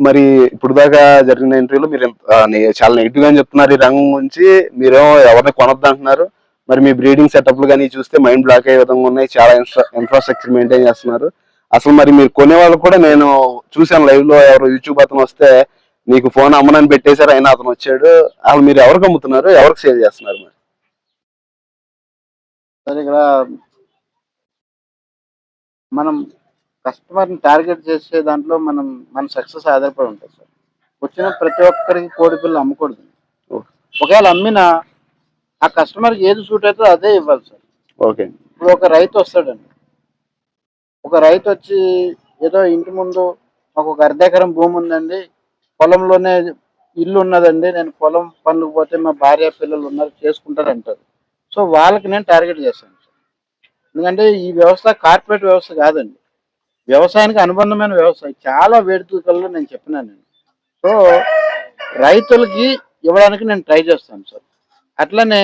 మరి ఇప్పుడు దాకా జరిగిన ఇంటర్వ్యూలో మీరు చాలా నెగిటివ్గా చెప్తున్నారు ఈ రంగం గురించి. మీరేమో ఎవరిని కొనొద్దు అంటున్నారు మరి మీ బ్రీడింగ్ సెటప్లు కానీ చూస్తే మైండ్ బ్లాక్ అయ్యే విధంగా ఉన్నాయి. చాలా ఇన్ఫ్రాస్ట్రక్చర్ మెయింటైన్ చేస్తున్నారు. అసలు మరి మీరు కొనే వాళ్ళు కూడా నేను చూశాను లైవ్లో ఎవరు యూట్యూబ్ అతను వస్తే మీకు ఫోన్ అమ్మనని పెట్టేశారు అయినా అతను వచ్చాడు. అసలు మీరు ఎవరికి అమ్ముతున్నారు? ఎవరికి సేల్ చేస్తున్నారు మరి? ఇక్కడ మనం కస్టమర్ని టార్గెట్ చేసే దాంట్లో మనం మన సక్సెస్ ఆధారపడి ఉంటుంది సార్. వచ్చిన ప్రతి ఒక్కరికి కోడి పిల్ల అమ్మకూడదు. ఒకవేళ అమ్మినా ఆ కస్టమర్కి ఏది సూట్ అవుతుందో అదే ఇవ్వాలి సార్. ఓకే. ఇప్పుడు ఒక రైతు వస్తాడండి. ఒక రైతు వచ్చి ఏదో ఇంటి ముందు మాకు ఒక అర్ధెకరం భూమి ఉందండి. పొలంలోనే ఇల్లు ఉన్నదండి. నేను పొలం పనులకు పోతే మా భార్య పిల్లలు ఉన్నారు చేసుకుంటారు అంటారు. సో వాళ్ళకి నేను టార్గెట్ చేస్తాను సార్. ఎందుకంటే ఈ వ్యవస్థ కార్పొరేట్ వ్యవస్థ కాదండి. వ్యవసాయానికి అనుబంధమైన వ్యవస్థ చాలా వేడుకల్లో నేను చెప్పినాను నేను. సో రైతులకి ఇవ్వడానికి నేను ట్రై చేస్తాను సార్. అట్లనే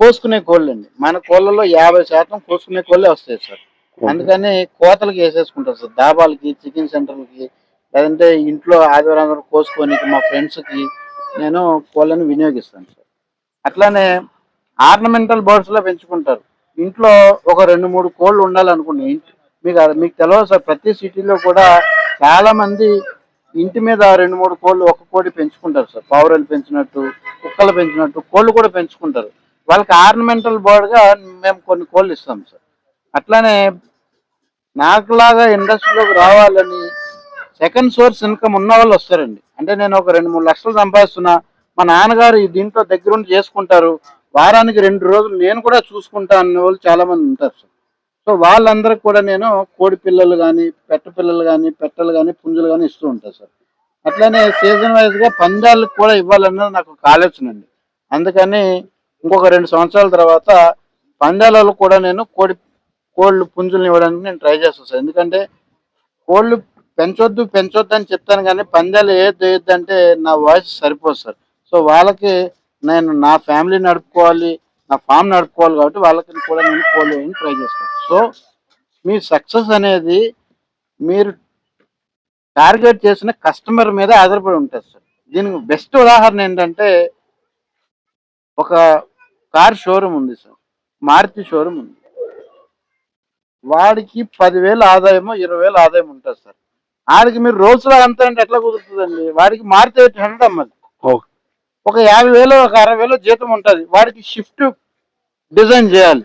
కోసుకునే కోళ్ళు అండి మన కోళ్ళలో యాభై శాతం కోసుకునే కోళ్ళే వస్తాయి సార్. అందుకని కోతలకి వేసేసుకుంటారు సార్. దాబాలకి చికెన్ సెంటర్లకి లేదంటే ఇంట్లో ఆదివారం కోసుకొని మా ఫ్రెండ్స్కి నేను కోళ్ళని వినియోగిస్తాను సార్. అట్లానే ఆర్నమెంటల్ బర్డ్స్లో పెంచుకుంటారు. ఇంట్లో ఒక రెండు మూడు కోళ్ళు ఉండాలనుకోండి ఇంటి మీకు మీకు తెలియదు సార్ ప్రతి సిటీలో కూడా చాలా మంది ఇంటి మీద రెండు మూడు కోళ్ళు ఒక కోడి పెంచుకుంటారు సార్. పావురాలు పెంచినట్టు కుక్కలు పెంచినట్టు కోళ్ళు కూడా పెంచుకుంటారు. వాళ్ళకి ఆర్నమెంటల్ బర్డ్గా మేము కొన్ని కోళ్ళు ఇస్తాం సార్. అట్లానే నాకులాగా ఇండస్ట్రీలోకి రావాలని సెకండ్ సోర్స్ ఇన్కమ్ ఉన్న వాళ్ళు వస్తారండి. అంటే నేను ఒక రెండు మూడు లక్షలు సంపాదిస్తున్నా మా నాన్నగారు దీంట్లో దగ్గరుండి చేసుకుంటారు. వారానికి రెండు రోజులు నేను కూడా చూసుకుంటా అనే వాళ్ళు చాలామంది ఉంటారు సార్. సో వాళ్ళందరికి కూడా నేను కోడి పిల్లలు కానీ పెట్ట పిల్లలు కానీ పెట్టలు కానీ పుంజులు కానీ ఇస్తూ ఉంటాను సార్. అట్లనే సీజన్ వైజ్గా పందాలకు కూడా ఇవ్వాలన్నది నాకు ఒక ఆలోచన అండి. అందుకని ఇంకొక రెండు సంవత్సరాల తర్వాత పందాలలో కూడా నేను కోడి కోళ్ళు పుంజులను ఇవ్వడానికి నేను ట్రై చేస్తాను సార్. ఎందుకంటే కోళ్ళు పెంచొద్దు పెంచొద్దు అని చెప్తాను కానీ పందాలు ఏది వేయద్దు అంటే నా వాయిస్ సరిపోదు సార్. సో వాళ్ళకి నేను నా ఫ్యామిలీ నడుపుకోవాలి నా ఫామ్ నడుపుకోవాలి కాబట్టి వాళ్ళకి కూడా నేను కోళ్ళు ట్రై చేస్తాను. సో మీ సక్సెస్ అనేది మీరు టార్గెట్ చేసిన కస్టమర్ మీద ఆధారపడి ఉంటుంది సార్. దీనికి బెస్ట్ ఉదాహరణ ఏంటంటే ఒక కార్ షోరూమ్ ఉంది సార్. మారుతి షోరూమ్ ఉంది. వాడికి పదివేల ఆదాయమో ఇరవై వేల ఆదాయం ఉంటుంది సార్. ఆడికి మీరు రోజులో అంతా అంటే ఎట్లా కుదురుతుందండి? వాడికి మారుతి ఎయిట్ హండ్రెడ్ అమ్మాలి. ఓకే. ఒక యాభై వేలు ఒక అరవై వేలు జీతం ఉంటుంది. వాడికి షిఫ్ట్ డిజైన్ చేయాలి.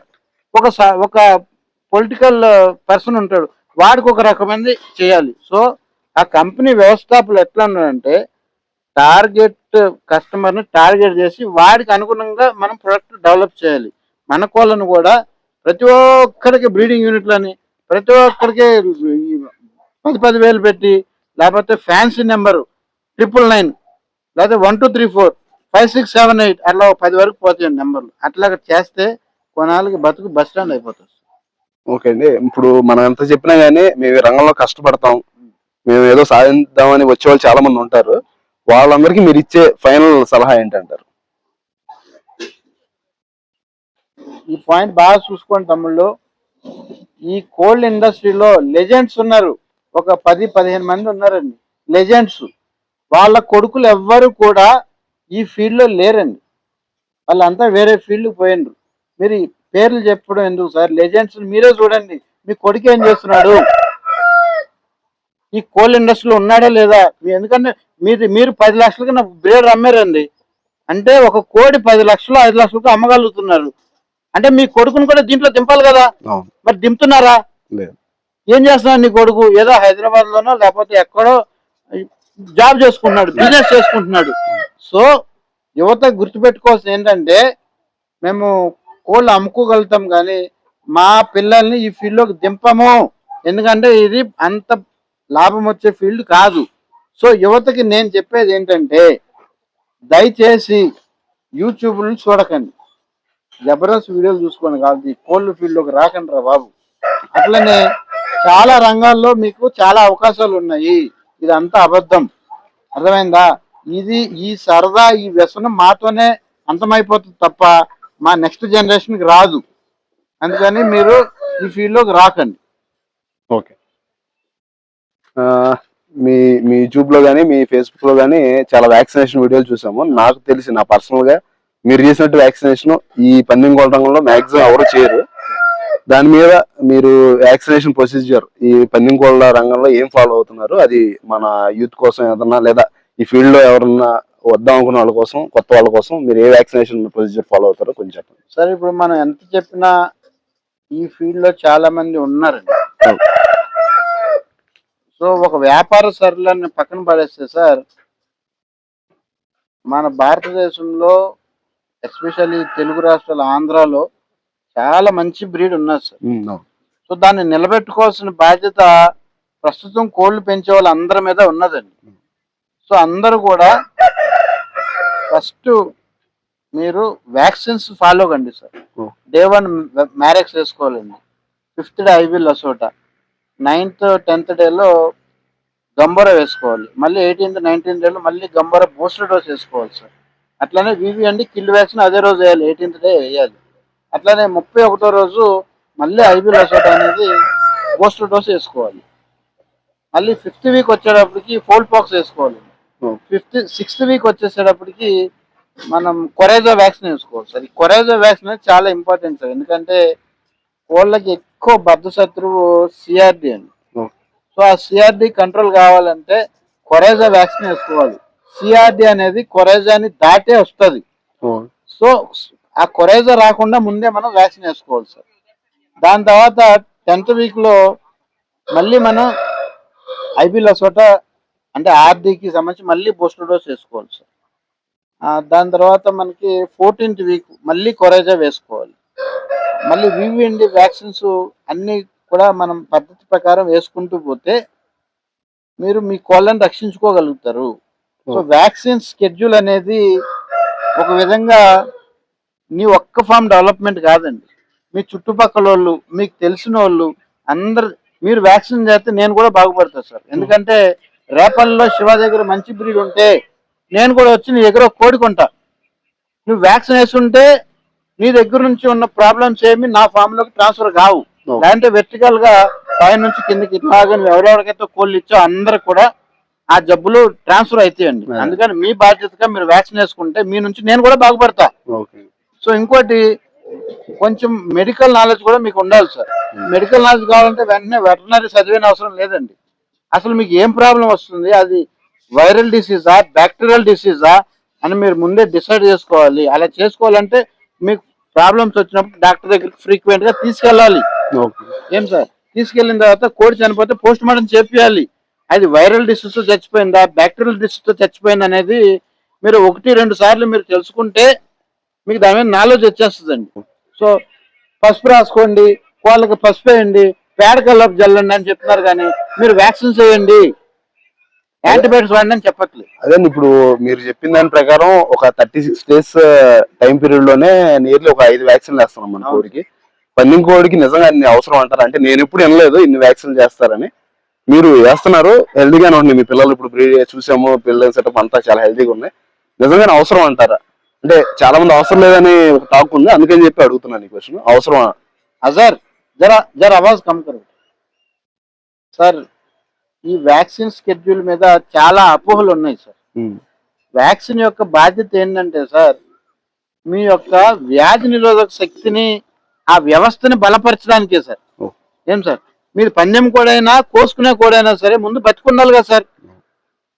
ఒక స- ఒక పొలిటికల్ పర్సన్ ఉంటాడు. వాడికి ఒక రకమైనది చేయాలి. సో ఆ కంపెనీ వ్యవస్థాపకులు ఎట్లా ఉన్నారంటే టార్గెట్ కస్టమర్ని టార్గెట్ చేసి వాడికి అనుగుణంగా మనం ప్రొడక్ట్ డెవలప్ చేయాలి. మన కోళ్ళను కూడా ప్రతి ఒక్కరికి బ్రీడింగ్ యూనిట్లని ప్రతి ఒక్కరికి పది పది వేలు పెట్టి లేకపోతే ఫ్యాన్సీ నెంబరు ట్రిపుల్ నైన్ లేకపోతే one two three four five six seven eight అట్లా ఒక పది వరకు పోతాయండి నెంబర్లు. అట్లా చేస్తే కొనాలకి బతుకు బస్ స్టాండ్ అయిపోతుంది. ఓకే అండి. ఇప్పుడు మనం ఎంత చెప్పినా గానీ మేము ఈ రంగంలో కష్టపడతాం. మేము ఏదో సాధిద్దామని వచ్చే వాళ్ళు చాలా మంది ఉంటారు. వాళ్ళందరికీ మీరు ఇచ్చే ఫైనల్ సలహా ఏంటంటారు? ఈ పాయింట్ బాగా చూసుకోండి తమ్ముళ్ళు. ఈ కోల్డ్ ఇండస్ట్రీలో లెజెండ్స్ ఉన్నారు. ఒక పది పదిహేను మంది ఉన్నారండి. లెజెండ్స్. వాళ్ళ కొడుకులు ఎవ్వరు కూడా ఈ field లో లేరండి. వాళ్ళంతా వేరే ఫీల్డ్కి పోయిండ్రు. మీరు పేర్లు చెప్పడం ఎందుకు సార్? లెజెండ్స్ మీరే చూడండి. మీ కొడుకు ఏం చేస్తున్నాడు? ఈ కోల్ ఇండస్ట్రీలో ఉన్నాడా లేదా? ఎందుకంటే మీరు మీరు పది లక్షలకి నా బ్రేడ్ అమ్మారండి. అంటే ఒక కోడి పది లక్షలు ఐదు లక్షలకు అమ్మగలుగుతున్నారు. అంటే మీ కొడుకుని కూడా దీంట్లో దింపాలి కదా? మరి దింపుతున్నారా? లేదు. ఏం చేస్తున్నాడు నీ కొడుకు? ఏదో హైదరాబాద్ లోనో లేకపోతే ఎక్కడో జాబ్ చేసుకుంటున్నాడు బిజినెస్ చేసుకుంటున్నాడు. సో యువత గుర్తుపెట్టుకోవాల్సింది ఏంటంటే మేము కోళ్ళు అమ్ముకోగలుగుతాం కానీ మా పిల్లల్ని ఈ ఫీల్డ్లోకి దింపము. ఎందుకంటే ఇది అంత లాభం వచ్చే ఫీల్డ్ కాదు. సో యువతకి నేను చెప్పేది ఏంటంటే దయచేసి యూట్యూబ్ని చూడకండి. జబర్దస్త్ వీడియోలు చూసుకోండి కాదు ఈ కోళ్ళు ఫీల్డ్లోకి రాకండి రా బాబు. అట్లనే చాలా రంగాల్లో మీకు చాలా అవకాశాలు ఉన్నాయి. ఇదంతా అబద్ధం. అర్థమైందా? ఇది ఈ సరదా ఈ వ్యసనం మాతోనే అంతమైపోతుంది తప్ప మా నెక్స్ట్ జనరేషన్కి రాదు. అందుకని మీరు ఈ ఫీల్డ్లోకి రాకండి. ఓకే. మీ మీ యూట్యూబ్లో కానీ మీ ఫేస్బుక్లో కానీ చాలా వ్యాక్సినేషన్ వీడియోలు చూసాము. నాకు తెలిసి నా పర్సనల్గా మీరు చేసినట్టు వ్యాక్సినేషన్ ఈ పందెం కోళ్ళ రంగంలో మాక్సిమం ఎవరు చేయరు. దాని మీద మీరు వ్యాక్సినేషన్ ప్రొసీజర్ ఈ పందెం కోళ్ళ రంగంలో ఏం ఫాలో అవుతున్నారు? అది మన యూత్ కోసం ఏదన్నా లేదా ఈ ఫీల్డ్లో ఎవరన్నా వద్దాం అనుకున్న వాళ్ళ కోసం కొత్త వాళ్ళ కోసం మీరు ఏ వ్యాక్సినేషన్ ప్రొసీజర్ ఫాలో అవుతారో కొంచెం చెప్పండి. సార్ ఇప్పుడు మనం ఎంత చెప్పినా ఈ ఫీల్డ్లో చాలా మంది ఉన్నారండి. సో ఒక వ్యాపార సరులను పక్కన పడేస్తే సార్ మన భారతదేశంలో ఎస్పెషల్లీ తెలుగు రాష్ట్రాల ఆంధ్రాలో చాలా మంచి బ్రీడ్ ఉన్నది సార్. సో దాన్ని నిలబెట్టుకోవాల్సిన బాధ్యత ప్రస్తుతం కోళ్ళు పెంచే వాళ్ళ అందరి మీద ఉన్నదండి. సో అందరూ కూడా ఫస్ట్ మీరు వ్యాక్సిన్స్ ఫాలో కండి సార్. డే వన్ మ్యారెక్స్ వేసుకోవాలండి ఫిఫ్త్ డే ఐవిల్ అసోట. నైన్త్ టెన్త్ డేలో గంబోర వేసుకోవాలి. మళ్ళీ ఎయిటీన్త్ నైన్టీన్త్ డేలో మళ్ళీ గంబోర బూస్టర్ డోస్ వేసుకోవాలి సార్. అట్లానే వివి అండి కిల్ వ్యాక్సిన్ అదే రోజు వేయాలి. ఎయిటీన్త్ డే వేయాలి. అట్లానే ముప్పై ఒకటో రోజు మళ్ళీ ఐబిల్ అసోట అనేది బూస్టర్ డోస్ వేసుకోవాలి. మళ్ళీ ఫిఫ్త్ వీక్ వచ్చేటప్పటికి ఫోల్ పాక్స్ వేసుకోవాలి. ఫిఫ్త్ సిక్స్త్ వీక్ వచ్చేసేటప్పటికి మనం కొరేజా వ్యాక్సిన్ వేసుకోవాలి సార్ ఈ కొరేజా వ్యాక్సిన్ అనేది చాలా ఇంపార్టెంట్ సార్. ఎందుకంటే కోళ్ళకి ఎక్కువ బద్ధ శత్రువు సిఆర్డి అండి. ఓ. సో ఆ సిఆర్డి కంట్రోల్ కావాలంటే కొరేజా వ్యాక్సిన్ వేసుకోవాలి. సిఆర్డి అనేది కొరేజాని దాటే వస్తుంది. సో ఆ కొరేజా రాకుండా ముందే మనం వ్యాక్సిన్ వేసుకోవాలి సార్. దాని తర్వాత టెన్త్ వీక్లో మళ్ళీ మనం ఐబీ లసోట అంటే ఆర్డీకి సంబంధించి మళ్ళీ బూస్టర్ డోస్ వేసుకోవాలి సార్. దాని తర్వాత మనకి ఫోర్టీన్త్ వీక్ మళ్ళీ కొరేజా వేసుకోవాలి. మళ్ళీ వివిఎండి వ్యాక్సిన్స్ అన్ని కూడా మనం పద్ధతి ప్రకారం వేసుకుంటూ పోతే మీరు మీ కోళ్ళని రక్షించుకోగలుగుతారు. సో వ్యాక్సిన్ స్కెడ్యూల్ అనేది ఒక విధంగా నీ ఒక్క ఫామ్ డెవలప్మెంట్ కాదండి. మీ చుట్టుపక్కల వాళ్ళు మీకు తెలిసిన వాళ్ళు అందరు మీరు వ్యాక్సిన్ చేస్తే నేను కూడా బాగుపడతా సార్. ఎందుకంటే రేపల్లో శివ దగ్గర మంచి బ్రీడ్ ఉంటే నేను కూడా వచ్చి నీ దగ్గర కోడి కొంటా. నువ్వు వ్యాక్సిన్ వేస్తుంటే నీ దగ్గర నుంచి ఉన్న ప్రాబ్లమ్స్ ఏమి నా ఫామ్లోకి ట్రాన్స్ఫర్ కావు. లేదంటే వెర్టికల్గా పై నుంచి కిందకి ఇట్లాగా నువ్వు ఎవరెవరికైతే కోళ్ళు ఇచ్చో అందరు కూడా ఆ జబ్బులు ట్రాన్స్ఫర్ అవుతాయండి. అందుకని మీ బాధ్యతగా మీరు వ్యాక్సిన్ వేసుకుంటే మీ నుంచి నేను కూడా బాగుపడతా. సో ఇంకోటి కొంచెం మెడికల్ నాలెడ్జ్ కూడా మీకు ఉండాలి సార్. మెడికల్ నాలెడ్జ్ కావాలంటే వెంటనే వెటర్నరీ చదివిన అవసరం లేదండి. అసలు మీకు ఏం ప్రాబ్లం వస్తుంది? అది వైరల్ డిసీజా బ్యాక్టీరియల్ డిసీజా అని మీరు ముందే డిసైడ్ చేసుకోవాలి. అలా చేసుకోవాలంటే మీకు ప్రాబ్లమ్స్ వచ్చినప్పుడు డాక్టర్ దగ్గరికి ఫ్రీక్వెంట్గా తీసుకెళ్ళాలి ఏం సార్? తీసుకెళ్ళిన తర్వాత కోడి చనిపోతే పోస్ట్ మార్టం చేపియాలి. అది వైరల్ డిసీజ్తో చచ్చిపోయిందా బ్యాక్టీరియల్ డిసీజ్తో చచ్చిపోయింది అనేది మీరు ఒకటి రెండు సార్లు మీరు తెలుసుకుంటే మీకు దాని మీద నాలెడ్జ్ వచ్చేస్తుందండి. సో పసుపు రాసుకోండి కోళ్ళకి పసుపు వేయండి పేడ కల్లపు జల్లండి అని చెప్తున్నారు కానీ మీరు వ్యాక్సిన్స్ వేయండి. యాంటీబయాటిక్స్ వాడండి అని చెప్పట్లేదు. అదే ఇప్పుడు మీరు చెప్పిన దాని ప్రకారం ఒక థర్టీ సిక్స్ డేస్ టైం పీరియడ్లోనే నియర్లీ ఒక ఐదు వ్యాక్సిన్లు వేస్తున్నాం మన. కోడికి. పందెం కోడికి నిజంగా అన్ని అవసరం అంటారు? అంటే నేను ఎప్పుడు వినలేదు ఇన్ని వ్యాక్సిన్ చేస్తారని. మీరు వేస్తున్నారు హెల్దీగానే ఉన్నాయి మీ పిల్లలు ఇప్పుడు బ్రీడ్ చూసాము పిల్లల సెటప్ అంతా చాలా హెల్దీగా ఉన్నాయి. నిజంగానే అవసరం అంటారా? అంటే చాలా మంది అవసరం లేదని ఒక టాక్ ఉంది అందుకని చెప్పి అడుగుతున్నాను ఈ క్వశ్చన్ అవసరం అజర్ జరా జర కమ్ కరు. సార్ ఈ వ్యాక్సిన్ స్కెడ్యూల్ మీద చాలా అపోహలు ఉన్నాయి సార్. వ్యాక్సిన్ యొక్క బాధ్యత ఏంటంటే సార్ మీ యొక్క వ్యాధి నిరోధక శక్తిని ఆ వ్యవస్థని బలపరచడానికే సార్. ఏం సార్? మీరు పందెం కోడైనా కోసుకునే కోడైనా సరే ముందు బతుకుండాలి కదా సార్.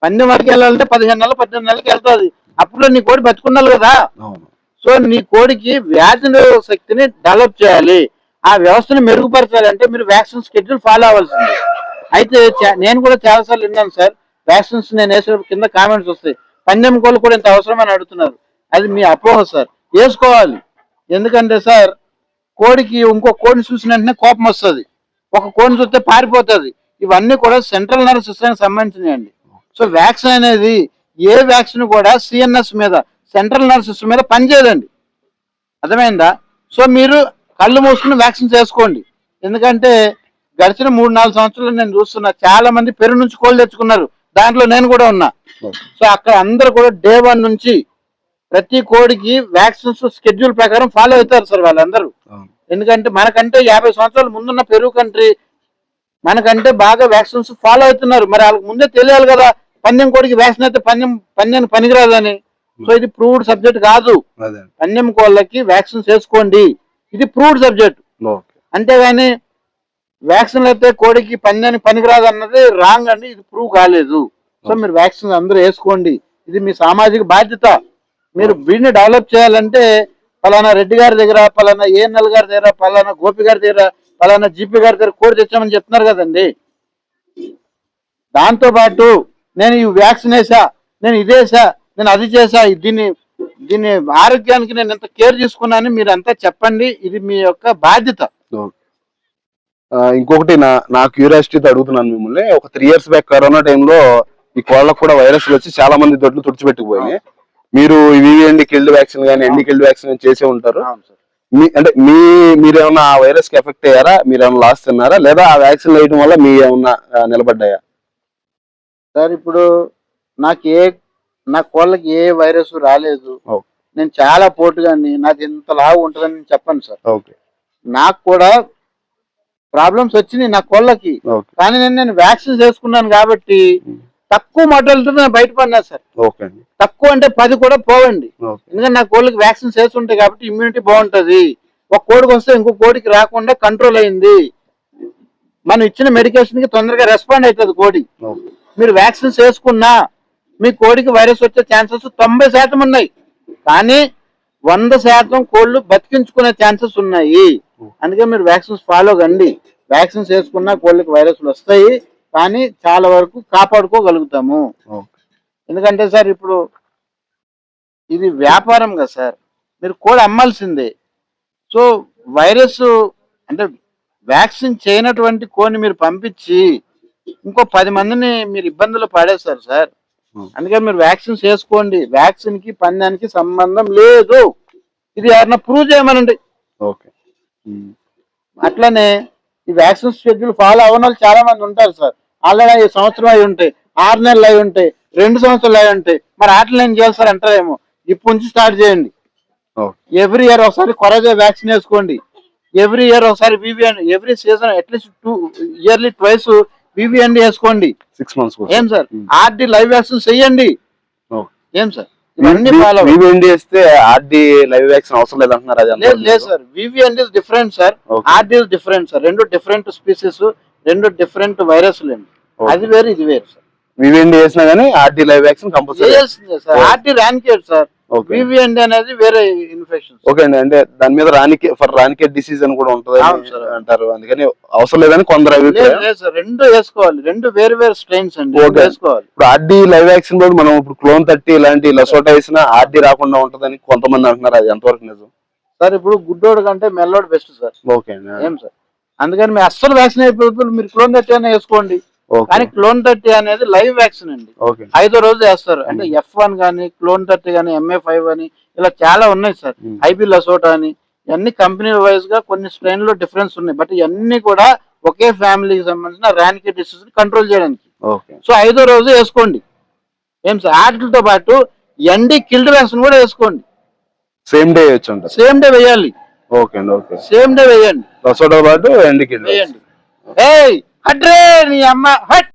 పందెం వరకు వెళ్ళాలంటే పదిహేను నెలలు పద్దెనిమిది నెలలకి వెళ్తుంది. అప్పుడు నీ కోడి బతుకుండాలి కదా. సో నీ కోడికి వ్యాధి నిరోధక శక్తిని డెవలప్ చేయాలి. ఆ వ్యవస్థను మెరుగుపరచాలంటే మీరు వ్యాక్సిన్ స్కెడ్యూల్ ఫాలో అవ్వాల్సింది. అయితే నేను కూడా చాలాసార్లు విన్నాను సార్ వ్యాక్సిన్స్ నేను వేసేటప్పుడు కింద కామెంట్స్ వస్తాయి. పందెం కోళ్ళు కూడా ఇంత అవసరమని అడుగుతున్నారు. అది మీ అపోహ సార్. వేసుకోవాలి. ఎందుకంటే సార్ కోడికి ఇంకో కోడిని చూసిన వెంటనే కోపం వస్తుంది. ఒక కోడిని చూస్తే పారిపోతుంది. ఇవన్నీ కూడా సెంట్రల్ నర్వ్ సిస్టమ్కి సంబంధించినవి సో వ్యాక్సిన్ అనేది ఏ వ్యాక్సిన్ కూడా సిఎన్ఎస్ మీద సెంట్రల్ నర్వ్ సిస్టమ్ మీద పనిచేయదండి. అర్థమైందా? సో మీరు కళ్ళు మూసుకుని వ్యాక్సిన్ చేసుకోండి. ఎందుకంటే గడిచిన మూడు నాలుగు సంవత్సరాలు నేను చూస్తున్నా చాలా మంది పెరుగు నుంచి కోళ్ళు తెచ్చుకున్నారు. దాంట్లో నేను కూడా ఉన్నా. సో అక్కడ అందరు కూడా డే వన్ నుంచి ప్రతి కోడికి వ్యాక్సిన్స్ స్కెడ్యూల్ ప్రకారం ఫాలో అవుతారు సార్ వాళ్ళందరూ. ఎందుకంటే మనకంటే యాభై సంవత్సరాల ముందున్న పెరుగు కంట్రీ మనకంటే బాగా వ్యాక్సిన్స్ ఫాలో అవుతున్నారు. మరి వాళ్ళకి ముందే తెలియాలి కదా పందెం కోడికి వ్యాక్సిన్ అయితే పందెం పందెం పనికిరాదని. సో ఇది ప్రూవ్డ్ సబ్జెక్ట్ కాదు. పందెం కోళ్ళకి వ్యాక్సిన్స్ వేసుకోండి. ఇది ప్రూవ్డ్ సబ్జెక్ట్. అంతేగాని వ్యాక్సిన్ అయితే కోడికి పందానికి పనికిరాదు అన్నది రాంగ్ అండి ఇది ప్రూవ్ కాలేదు. సో మీరు వ్యాక్సిన్ అందరూ వేసుకోండి. ఇది మీ సామాజిక బాధ్యత. మీరు వీడిని డెవలప్ చేయాలంటే పలానా రెడ్డి గారి దగ్గర పలానా ఏఎన్ఎల్ గారి దగ్గర పలానా గోపి గారి దగ్గర పలానా జీపీ గారి దగ్గర కోడి తెచ్చామని చెప్తున్నారు కదండి. దాంతో పాటు నేను ఈ వ్యాక్సిన్ వేసా నేను ఇదేసా నేను అది చేసా దీన్ని దీన్ని ఆరోగ్యానికి నేను ఎంత కేర్ తీసుకున్నాను మీరు అంతా చెప్పండి. ఇది మీ యొక్క బాధ్యత. ఇంకొకటి నా నా క్యూరియాసిటీతో అడుగుతున్నాను మిమ్మల్ని. ఒక త్రీ ఇయర్స్ బ్యాక్ కరోనా టైంలో ఈ కోళ్ళకు కూడా వైరస్ వచ్చి చాలా మంది దొడ్లు తుడిచిపెట్టుకుపోయినాయి. మీరు వివిఎండి కిల్డ్ వ్యాక్సిన్ కానీ ఎన్డి కిల్డ్ వ్యాక్సిన్ చేసే ఉంటారు. మీ అంటే మీ మీరేమన్నా ఆ వైరస్కి ఎఫెక్ట్ అయ్యారా? మీరేమన్నా లాస్ తిన్నారా? లేదా ఆ వ్యాక్సిన్ వేయడం వల్ల మీ ఏమన్నా నిలబడ్డాయా? సార్ ఇప్పుడు నాకు ఏ నా కోళ్ళకి ఏ వైరస్ రాలేదు. నేను చాలా పోటుగాని నాకు ఇంత లావు ఉంటుందని నేను చెప్పను సార్. ఓకే నాకు కూడా ప్రాబ్లమ్స్ వచ్చినాయి నా కోళ్ళకి. కానీ నేను నేను వ్యాక్సిన్ చేసుకున్నాను కాబట్టి తక్కువ మొట్టలతో నేను బయటపడినా సార్. తక్కువ అంటే పది కూడా పోవండి. ఎందుకంటే నా కోళ్ళకి వ్యాక్సిన్ చేస్తుంటాయి కాబట్టి ఇమ్యూనిటీ బాగుంటది. ఒక కోడికి వస్తే ఇంకో కోడికి రాకుండా కంట్రోల్ అయింది. మనం ఇచ్చిన మెడికేషన్కి తొందరగా రెస్పాండ్ అవుతుంది కోడి. మీరు వ్యాక్సిన్స్ వేసుకున్నా మీ కోడికి వైరస్ వచ్చే ఛాన్సెస్ తొంభై శాతం ఉన్నాయి. కానీ వంద శాతం కోళ్ళు బతికించుకునే ఛాన్సెస్ ఉన్నాయి. అందుకే మీరు వ్యాక్సిన్స్ ఫాలో కండి. వ్యాక్సిన్స్ వేసుకున్నా కోళ్ళకి వైరస్లు వస్తాయి. కానీ చాలా వరకు కాపాడుకోగలుగుతాము. ఎందుకంటే సార్ ఇప్పుడు ఇది వ్యాపారం కదా సార్. మీరు కోడి అమ్మాల్సిందే. సో వైరస్ అంటే వ్యాక్సిన్ చేయనటువంటి కోడిని మీరు పంపించి ఇంకో పది మందిని మీరు ఇబ్బందులు పడేస్తారు సార్. Hmm. అందుకే మీరు వ్యాక్సిన్స్ వేసుకోండి వ్యాక్సిన్కి పందానికి సంబంధం లేదు. ఇది ఎవరన్నా ప్రూవ్ చేయమనండి. ఓకే. ఉమ్. అట్లనే ఈ వ్యాక్సిన్ షెడ్యూల్ ఫాలో అవ్వని వాళ్ళు చాలా మంది ఉంటారు సార్. ఆల్రెడీ సంవత్సరం అయి ఉంటాయి ఆరు నెలలు అయి ఉంటాయి రెండు సంవత్సరాలు అయి ఉంటాయి మరి ఆటలు ఏం చేయాలి సార్ అంటారేమో? ఇప్పుడు నుంచి స్టార్ట్ చేయండి. ఎవ్రీ ఇయర్ ఒకసారి కొరజా వ్యాక్సిన్ వేసుకోండి. ఎవ్రీ ఇయర్ ఒకసారి VVN every season at least two yearly twice VVN వేసుకోండి. సిక్స్ మంత్స్ ఏం sir? Hmm. RD live vaccine చెయ్యండి. ఓకే ఏం సార్? ఇవన్నీ ఫాలో వివిఎండి వేస్తే ఆర్డి లైవ్ వ్యాక్సిన్ అవసరం లేదంటున్నారు అది లేదు లేదు sir. Is different sir. Okay. RD is different sir. రెండు డిఫరెంట్ స్పీసెస్ రెండు డిఫరెంట్ వైరస్లు అండి. Okay. అది వేరు ఇది వేరు సార్. వివిఎండి వేసినా RD live vaccine compulsory. RD sir. Okay VVN అనేది వేరే ఇన్ఫెక్షన్ ఓకే అండి. అంటే దాని మీద రానికే ఫర్ రానికే డిసీజ్ అని కూడా ఉంటది. అంటారు. అందుకని అవసరం లేదని కొందరు రెండు వేసుకోవాలి. రెండు వేరు వేరు స్ట్రెయిన్స్ అండి. వేసుకోవాలి. ఇప్పుడు ఆర్డి లైవ్ వ్యాక్సిన్ కూడా మనం ఇప్పుడు క్లోన్ థర్టీ ఇలాంటి లసోటా వేసినా ఆర్డి రాకుండా ఉంటదని కొంతమంది అంటున్నారు. అది ఎంతవరకు నిజం? సార్ ఇప్పుడు గుడ్డోడు కంటే మెల్లోడు బెస్ట్ సార్. ఓకే అండి. ఏం సార్? అందుకని మీరు అస్సలు వ్యాక్సిన్ అయిపోయి మీరు క్లోన్ థర్టీ అనే వేసుకోండి. కానీ క్లోన్ థర్టీ అనేది లైవ్ వ్యాక్సిన్ అండి. ఐదో రోజు వేస్తారు. అంటే ఎఫ్ వన్ కానీ క్లోన్ థర్టీ కానీ ఎంఏ ఫైవ్ అని ఇలా చాలా ఉన్నాయి సార్. Hmm. ఐబీ లసోటా అని ఇవన్నీ కంపెనీ వైజ్గా కొన్ని స్ట్రెయిన్లో డిఫరెన్స్ ఉన్నాయి. బట్ ఇవన్నీ కూడా ఒకే ఫ్యామిలీకి సంబంధించిన ర్యానికే డిసీజ్ కంట్రోల్ చేయడానికి. ఓకే సో ఐదో రోజు వేసుకోండి. ఏం సార్? వాటితో పాటు ఎండి కిల్డ్ వ్యాక్సిన్ కూడా వేసుకోండి. సేమ్ డే వేయచ్చు సేమ్ డే వేయాలి. ఓకే అండి ఓకే సేమ్ డే వేయండి. లసోటా పాటు ఎండికి వేయండి. ఏయ్! హట్రే నీ అమ్మ హట్!